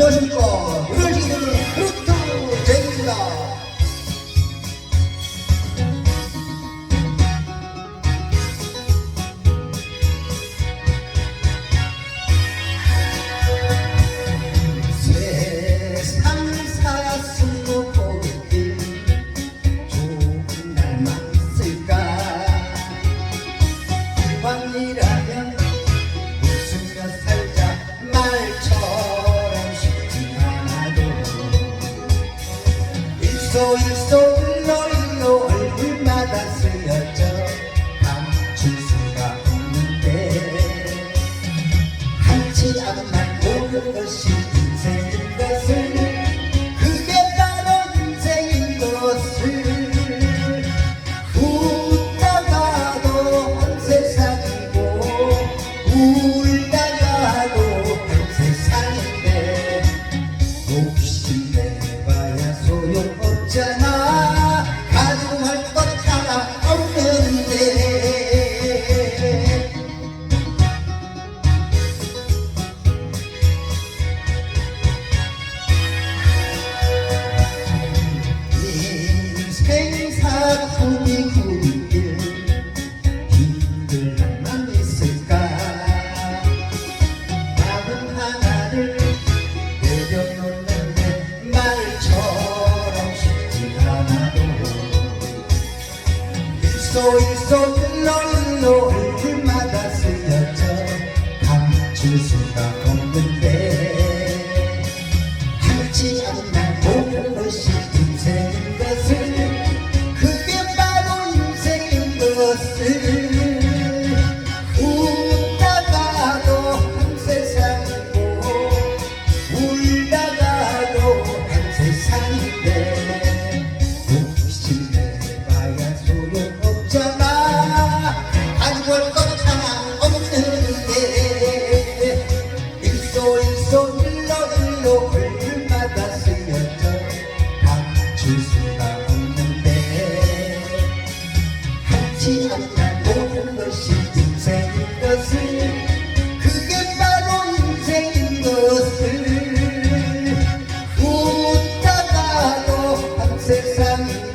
안녕하십니까. 일소 일소 일로 얼굴마다 쓸렸죠 감출 수가 없는데. 하지 않은 말 모르는 것이 So it's something I know. 그냥 모든 것이 인생인 것을. 그게 바로 인생인 것을. 웃다가도 한 세상이